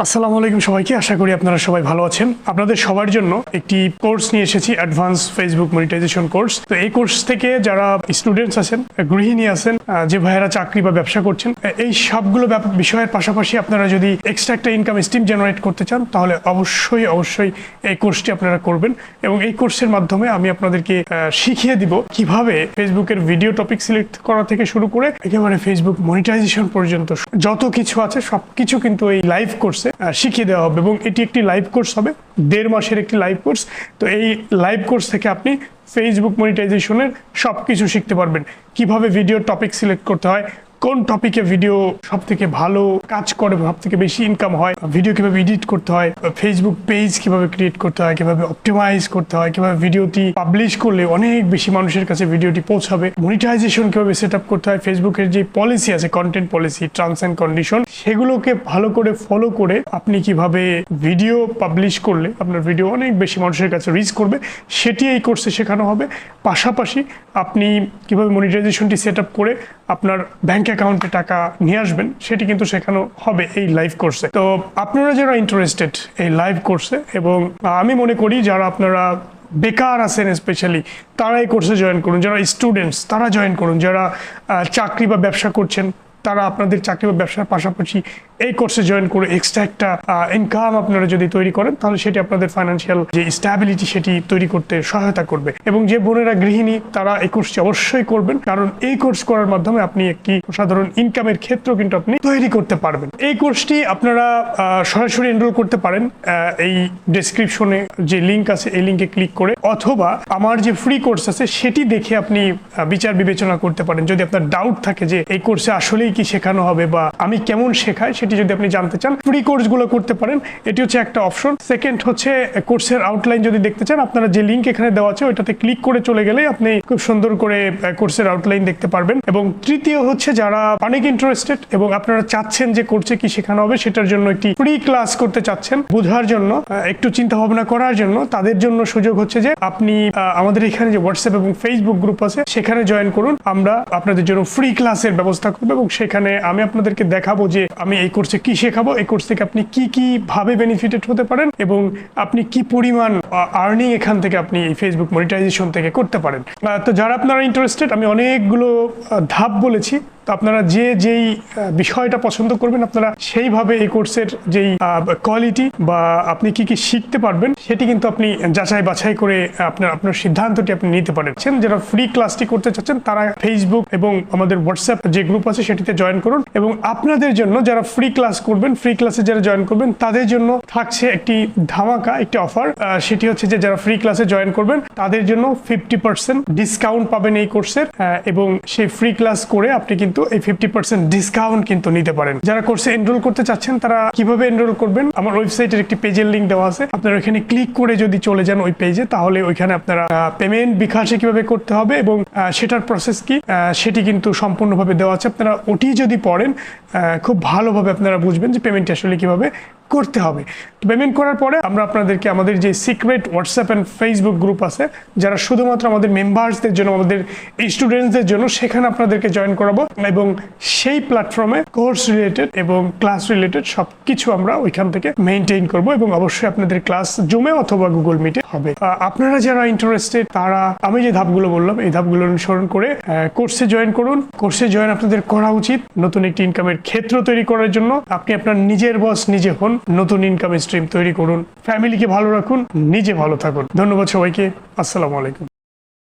আসসালামু আলাইকুম সবাইকে, আশা করি আপনারা সবাই ভালো আছেন। আপনাদের সবার জন্য একটি কোর্স নিয়ে এসেছি অ্যাডভান্স ফেসবুক মনিটাইজেশন কোর্স তো এই কোর্স থেকে যারা স্টুডেন্টস আছেন, গৃহিণী আছেন যে ভাইয়েরা চাকরি বা ব্যবসা করছেন এই সবগুলো বিষয়ের পাশাপাশি আপনারা যদি এক্সট্রা একটা ইনকাম স্ট্রিম জেনারেট করতে চান, তাহলে অবশ্যই অবশ্যই এই কোর্সটি আপনারা করবেন এবং এই কোর্সের মাধ্যমে আমি আপনাদেরকে শিখিয়ে দিব কীভাবে ফেসবুকের ভিডিও টপিক সিলেক্ট করা থেকে শুরু করে একেবারে ফেসবুক মনিটাইজেশন পর্যন্ত যত কিছু আছে, সবকিছু কিন্তু এই লাইভ কোর্সে শিখিয়ে দেওয়া হবে এবং এটি একটি লাইভ কোর্স হবে, দেড় মাসের একটি লাইভ কোর্স তো এই লাইভ কোর্স থেকে আপনি ফেসবুক মনিটাইজেশনের সব কিছু শিখতে পারবেন। কীভাবে ভিডিও টপিক সিলেক্ট করতে হয় কোন টপিকে ভিডিও সব থেকে ভালো কাজ করে সব থেকে বেশি ইনকাম হয়? ভিডিও কীভাবে এডিট করতে হয়? ফেসবুক পেজ কীভাবে ক্রিয়েট করতে হয়? কীভাবে অপটিমাইজ করতে হয়? কীভাবে ভিডিওটি পাবলিশ করলে অনেক বেশি মানুষের কাছে ভিডিওটি পৌঁছাবে? মনিটাইজেশন কীভাবে সেট আপ করতে হয়? ফেসবুকের যে পলিসি আছে content policy terms and condition সেগুলোকে ভালো করে ফলো করে আপনি কীভাবে ভিডিও পাবলিশ করলে আপনার ভিডিও অনেক বেশি মানুষের কাছে রিচ করবে। সেটি এই কোর্সে শেখানো হবে। পাশাপাশি আপনি কীভাবে মনিটাইজেশনটি সেট আপ করে আপনার ব্যাংক অ্যাকাউন্টে টাকা নিয়ে আসবেন, সেটি কিন্তু শেখানো হবে এই লাইভ কোর্সে তো আপনারা যারা ইন্টারেস্টেড এই লাইভ কোর্সে এবং আমি মনে করি যারা আপনারা বেকার আছেন স্পেশালি তারা এই কোর্সে জয়েন করুন। যারা স্টুডেন্টস তারা জয়েন করুন। যারা চাকরি বা ব্যবসা করছেন তারা আপনাদের চাকরি বা ব্যবসার পাশাপাশি এই কোর্সে জয়েন করে এক্সট্রা একটা ইনকাম আপনারা যদি তৈরি করেন, তাহলে সেটি আপনাদের ফাইন্যান্সিয়াল যে স্ট্যাবিলিটি সেটি তৈরি করতে সহায়তা করবে। এবং যে বোনেরা গৃহিণী, তারা এই কোর্সটি অবশ্যই করবেন। কারণ এই কোর্স করার মাধ্যমে আপনি একটি সাধারণ ইনকামের ক্ষেত্র কিন্তু আপনি তৈরি করতে পারবেন। এই কোর্সটি আপনারা সরাসরি এনরোল করতে পারেন এই ডেসক্রিপশনে যে লিঙ্ক আছে, এই লিঙ্কে ক্লিক করে। অথবা আমার যে ফ্রি কোর্স আছে, সেটি দেখে আপনি বিচার বিবেচনা করতে পারেন। যদি আপনার ডাউট থাকে যে এই কোর্সে আসলেই কি শেখানো হবে বা আমি কেমন শেখাই সেটি যদি আপনি জানতে চান ফ্রি কোর্সগুলো করতে পারেন। এটি হচ্ছে একটা অপশন সেকেন্ড হচ্ছে কোর্সের আউটলাইন যদি দেখতে চান, আপনারা যে লিঙ্ক এখানে দেওয়া আছে, ওইটাতে ক্লিক করে চলে গেলে আপনি খুব সুন্দর করে কোর্সের আউটলাইন দেখতে পারবেন। এবং তৃতীয় হচ্ছে, যারা অনেক ইন্টারেস্টেড এবং আপনারা চাচ্ছেন যে কোর্সে কি শেখানো হবে, সেটার জন্য একটি ফ্রি ক্লাস করতে চাচ্ছেন। বোঝার জন্য একটু চিন্তা ভাবনা করার জন্য, তাদের জন্য সুযোগ হচ্ছে যে আপনি আমাদের এখানে যে হোয়াটসঅ্যাপ এবং ফেসবুক গ্রুপ আছে, সেখানে জয়েন করুন। আমরা আপনাদের জন্য ফ্রি ক্লাসের ব্যবস্থা করব এবং সেখানে আমি আপনাদেরকে দেখাবো যে আমি এই কোর্সে কি শেখাবো, এই কোর্স থেকে আপনি কি কি ভাবে বেনিফিটেড হতে পারেন এবং আপনি কি পরিমাণ আর্নিং এখান থেকে আপনি এই ফেসবুক মনিটাইজেশন থেকে করতে পারেন। তো যারা আপনারা ইন্টারেস্টেড আমি অনেকগুলো ধাপ বলেছি। তো আপনারা যে যেই বিষয়টা পছন্দ করবেন, আপনারা সেইভাবে এই কোর্সের যেই কোয়ালিটি বা আপনি কি কি শিখতে পারবেন, সেটি কিন্তু আপনি যাচাই বাছাই করে আপনার আপনার সিদ্ধান্তটি আপনি নিতে পারেন। যারা ফ্রি ক্লাসটি করতে চাচ্ছেন, তারা ফেসবুক এবং আমাদের হোয়াটসঅ্যাপ যে গ্রুপ আছে, সেটিতে জয়েন করুন এবং আপনাদের জন্য যারা ফ্রি ক্লাস করবেন ফ্রি ক্লাসে যারা জয়েন করবেন, তাদের জন্য থাকছে একটি ধামাকা, একটি অফার সেটি হচ্ছে যে যারা ফ্রি ক্লাসে জয়েন করবেন, তাদের জন্য ফিফটি পার্সেন্ট ডিসকাউন্ট পাবেন এই কোর্সের এবং সেই ফ্রি ক্লাস করে আপনি কিন্তু এই ফিফটি পার্সেন্ট ডিসকাউন্ট কিন্তু নিতে পারেন। যারা কোর্সে এনরোল করতে চাচ্ছেন, তারা কীভাবে এনরোল করবেন? আমার ওয়েবসাইটের একটি পেজের লিঙ্ক দেওয়া আছে। আপনারা ওইখানে ক্লিক করে যদি চলে যান ওই পেজে তাহলে ওইখানে আপনারা পেমেন্ট বিকাশে কীভাবে করতে হবে এবং সেটার প্রসেস কি? সেটি কিন্তু সম্পূর্ণভাবে দেওয়া আছে। আপনারা ওটি যদি পড়েন খুব ভালোভাবে আপনারা বুঝবেন যে পেমেন্ট আসলে কীভাবে করতে হবে। পেমেন্ট করার পরে আমরা আপনাদেরকে আমাদের যে secret WhatsApp and Facebook group আছে, যারা শুধুমাত্র আমাদের মেম্বার্সদের জন্য, আমাদের স্টুডেন্টসদের জন্য, সেখানে আপনাদেরকে জয়েন করাবো এবং সেই প্ল্যাটফর্মে কোর্স রিলেটেড এবং ক্লাস রিলেটেড সব কিছু আমরা ওইখান থেকে মেনটেন করব এবং অবশ্যই আপনাদের ক্লাস জুমে অথবা গুগল মিটে হবে। আপনারা যারা ইন্টারেস্টেড তারা, আমি যে ধাপগুলো বললাম, এই ধাপগুলো অনুসরণ করে কোর্সে জয়েন করুন। কোর্সে জয়েন আপনাদের করা উচিত নতুন একটি ইনকামের ক্ষেত্র তৈরি করার জন্য। আপনি আপনার নিজের বস নিজে হন। নতুন ইনকাম স্ট্রিম তৈরি করুন। ফ্যামিলিকে ভালো রাখুন, নিজে ভালো থাকুন। ধন্যবাদ সবাইকে। আসসালামু আলাইকুম।